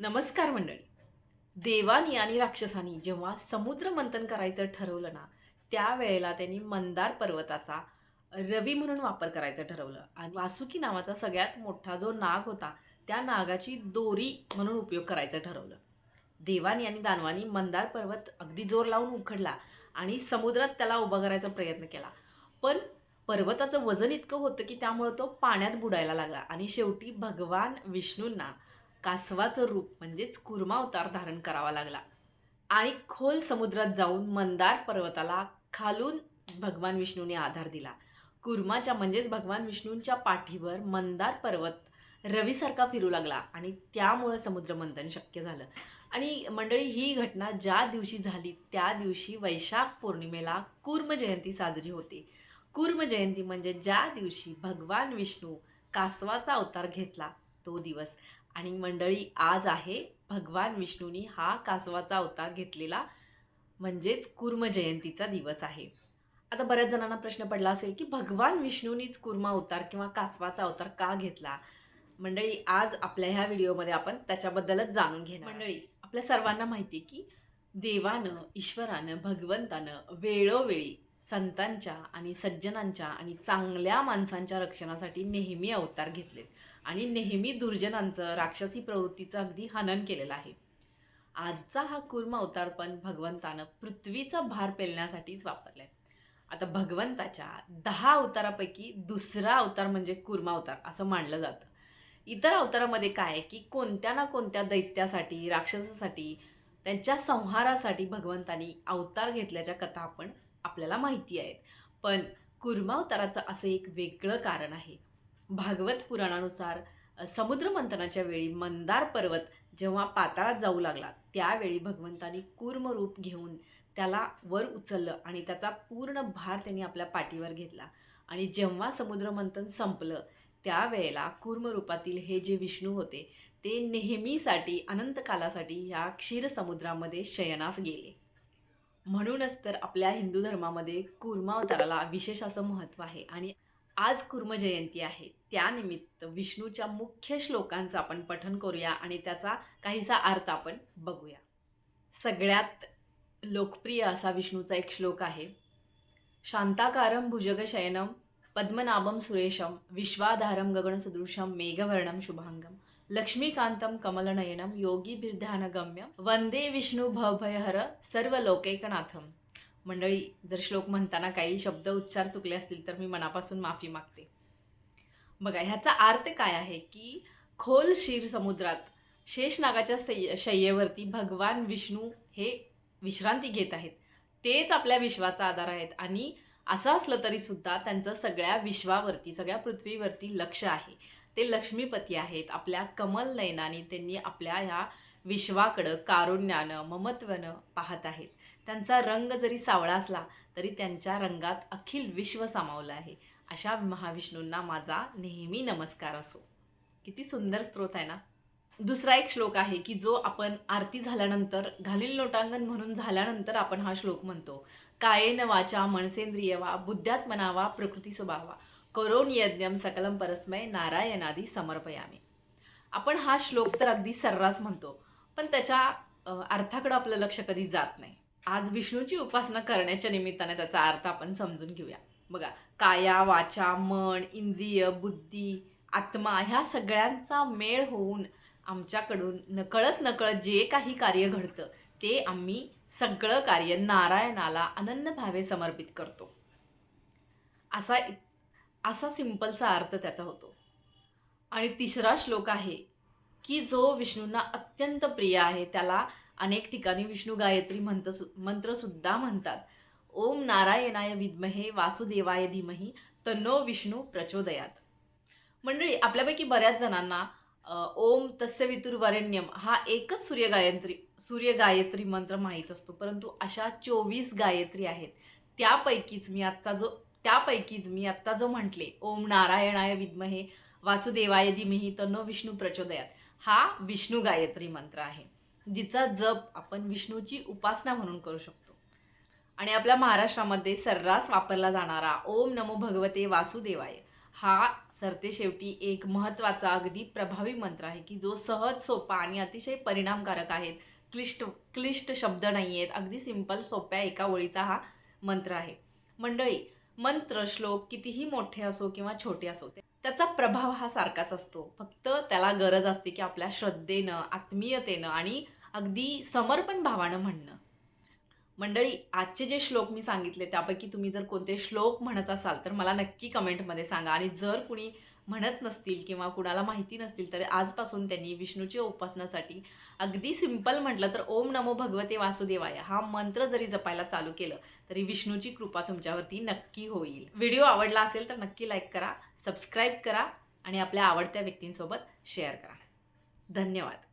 नमस्कार मंडळी. देवानी आणि राक्षसानी जेव्हा समुद्र मंथन करायचं ठरवलं ना त्यावेळेला त्यांनी मंदार पर्वताचा रवी म्हणून वापर करायचं ठरवलं. आणि वासुकी नावाचा सगळ्यात मोठा जो नाग होता त्या नागाची दोरी म्हणून उपयोग करायचं ठरवलं. देवानी आणि दानवानी मंदार पर्वत अगदी जोर लावून उखडला आणि समुद्रात त्याला उभा करायचा प्रयत्न केला. पण पर्वताचं वजन इतकं होतं की त्यामुळं तो पाण्यात बुडायला लागला आणि शेवटी भगवान विष्णूंना कासवाचं रूप म्हणजेच कुर्मा अवतार धारण करावा लागला. आणि खोल समुद्रात जाऊन मंदार पर्वताला खालून भगवान विष्णूने आधार दिला. कुर्माच्या म्हणजेच भगवान विष्णूंच्या पाठीवर मंदार पर्वत रवीसारखा फिरू लागला आणि त्यामुळं समुद्रमंथन शक्य झालं. आणि मंडळी ही घटना ज्या दिवशी झाली त्या दिवशी वैशाख पौर्णिमेला कुर्म जयंती साजरी होते. कुर्म जयंती म्हणजे ज्या दिवशी भगवान विष्णू कासवाचा अवतार घेतला तो दिवस. आणि मंडळी आज आहे भगवान विष्णूंनी हा कासवाचा अवतार घेतलेला म्हणजेच कुर्म जयंतीचा दिवस आहे. आता बऱ्याच जणांना प्रश्न पडला असेल की भगवान विष्णूंनीच कुर्मा अवतार किंवा कासवाचा अवतार का घेतला? मंडळी आज आपल्या ह्या व्हिडिओमध्ये आपण त्याच्याबद्दलच जाणून घेणार मंडळी आपल्या सर्वांना माहिती आहे की देवानं ईश्वरानं भगवंतानं वेळोवेळी संतांच्या आणि सज्जनांच्या आणि चांगल्या माणसांच्या रक्षणासाठी नेहमी अवतार घेतलेत. आणि नेहमी दुर्जनांचं राक्षसी प्रवृत्तीचं अगदी हनन केलेलं आहे. आजचा हा कुर्म अवतार पण भगवंतानं पृथ्वीचा भार पेलण्यासाठीच वापरलाय. आता भगवंताच्या दहा अवतारापैकी दुसरा अवतार म्हणजे कुर्मा अवतार असं मानलं जातं. इतर अवतारामध्ये काय आहे की कोणत्या ना कोणत्या दैत्यासाठी राक्षसासाठी त्यांच्या संहारासाठी भगवंतानी अवतार घेतल्याच्या कथा आपण आपल्याला माहिती आहेत. पण कुर्मावताराचं असं एक वेगळं कारण आहे. भागवत पुराणानुसार समुद्रमंथनाच्या वेळी मंदार पर्वत जेव्हा पाताळात जाऊ लागला त्यावेळी भगवंतानी कूर्म रूप घेऊन त्याला वर उचललं आणि त्याचा पूर्ण भार त्यांनी आपल्या पाठीवर घेतला. आणि जेव्हा समुद्रमंथन संपलं त्यावेळेला कूर्मरूपातील हे जे विष्णू होते ते नेहमीसाठी अनंतकालासाठी ह्या क्षीरसमुद्रामध्ये शयनास गेले. म्हणूनच तर आपल्या हिंदू धर्मामध्ये कुर्मा अवताराला विशेष असं महत्त्व आहे. आणि आज कुर्म जयंती आहे. त्यानिमित्त विष्णूच्या मुख्य श्लोकांचं आपण पठन करूया आणि त्याचा काहीसा अर्थ आपण बघूया. सगळ्यात लोकप्रिय असा विष्णूचा एक श्लोक आहे. शांताकारं भुजगशयनम पद्मनाभम सुरेशम विश्वाधारम गगनसदृशम मेघवर्णम शुभांगम. लक्ष्मीकांतं कमलनयनं योगीभिर्ध्यानगम्य वंदे विष्णू भवभयहर सर्व लोकैकनाथम मंडळी जर श्लोक म्हणताना काही शब्द उच्चार चुकले असतील तर मी मनापासून माफी मागते. बघा ह्याचा अर्थ काय आहे की खोल क्षीर समुद्रात शेषनागाच्या सय्य शय्येवरती भगवान विष्णू हे विश्रांती घेत आहेत. तेच आपल्या विश्वाचा आधार आहेत आणि असं असलं तरी सुद्धा त्यांचं सगळ्या विश्वावरती सगळ्या पृथ्वीवरती लक्ष आहे. ते लक्ष्मीपती आहेत. आपल्या कमल नयनाने त्यांनी आपल्या ह्या विश्वाकडं कारुण्यानं ममत्वानं पाहत आहेत. त्यांचा रंग जरी सावळा असला तरी त्यांच्या रंगात अखिल विश्व सामावलं आहे. अशा महाविष्णूंना माझा नेहमी नमस्कार असो. किती सुंदर स्त्रोत आहे ना? दुसरा एक श्लोक आहे की जो आपण आरती झाल्यानंतर घालील लोटांगण म्हणून झाल्यानंतर आपण हा श्लोक म्हणतो. कायेन वाचा मनसेंद्रिय वा बुद्ध्यात्मना वा प्रकृती स्वभावा. करोन यज्ञम सकलम परस्मय नारायणादी समर्पयामी. आपण हा श्लोक तर अगदी सर्रास म्हणतो पण त्याच्या अर्थाकडं आपलं लक्ष कधी जात नाही. आज विष्णूची उपासना करण्याच्या निमित्ताने त्याचा अर्थ आपण समजून घेऊया. बघा काया वाचा मन इंद्रिय बुद्धी आत्मा ह्या सगळ्यांचा मेळ होऊन आमच्याकडून नकळत नकळत जे काही कार्य घडतं ते आम्ही सगळं कार्य नारायणाला अनन्य भावे समर्पित करतो. असा असा सिंपलचा अर्थ त्याचा होतो. आणि तिसरा श्लोक आहे की जो विष्णूंना अत्यंत प्रिय आहे त्याला अनेक ठिकाणी विष्णू गायत्री मंत्र मंत्रसुद्धा म्हणतात. ओम नारायणाय विद्महे वासुदेवाय धीमही तन्नो विष्णू प्रचोदयात. मंडळी आपल्यापैकी बऱ्याच जणांना ओम तस्य वितुर्वरेण्यम हा एकच सूर्यगायत्री सूर्यगायत्री मंत्र माहीत असतो. परंतु अशा चोवीस गायत्री आहेत. त्यापैकीच मी आजचा जो त्यापैकीच मी आत्ता जो म्हटले ओम नारायणाय विद्महे वासुदेवाय धीमही तन्नो विष्णू प्रचोदयात. हा विष्णू गायत्री मंत्र आहे जिचा जप आपण विष्णूची उपासना म्हणून करू शकतो. आणि आपल्या महाराष्ट्रामध्ये सर्रास वापरला जाणारा ओम नमो भगवते वासुदेवाय हा सरते शेवटी एक महत्त्वाचा अगदी प्रभावी मंत्र आहे की जो सहज सोपा आणि अतिशय परिणामकारक आहेत. क्लिष्ट क्लिष्ट शब्द नाही आहेत अगदी सिंपल सोप्या एका ओळीचा हा मंत्र आहे. मंडळी मंत्र श्लोक कितीही मोठे असो किंवा छोटे असो त्याचा प्रभाव हा सारखाच असतो. फक्त त्याला गरज असते की आपल्या श्रद्धेनं आत्मीयतेनं आणि अगदी समर्पण भावानं म्हणणं. मंडळी आजचे जे श्लोक मी सांगितले त्यापैकी तुम्ही जर कोणते श्लोक म्हणत असाल तर मला नक्की कमेंटमध्ये सांगा. आणि जर कुणी म्हणत नसतील किंवा कुणाला माहिती नसतील तर आजपासून त्यांनी विष्णूच्या उपासनासाठी अगदी सिंपल म्हटलं तर ओम नमो भगवते वासुदेवाय हा मंत्र जरी जपायला चालू केलं तरी विष्णूची कृपा तुमच्यावरती नक्की होईल. व्हिडिओ आवडला असेल तर नक्की लाईक करा सबस्क्राईब करा आणि आपल्या आवडत्या व्यक्तींसोबत शेअर करा. धन्यवाद.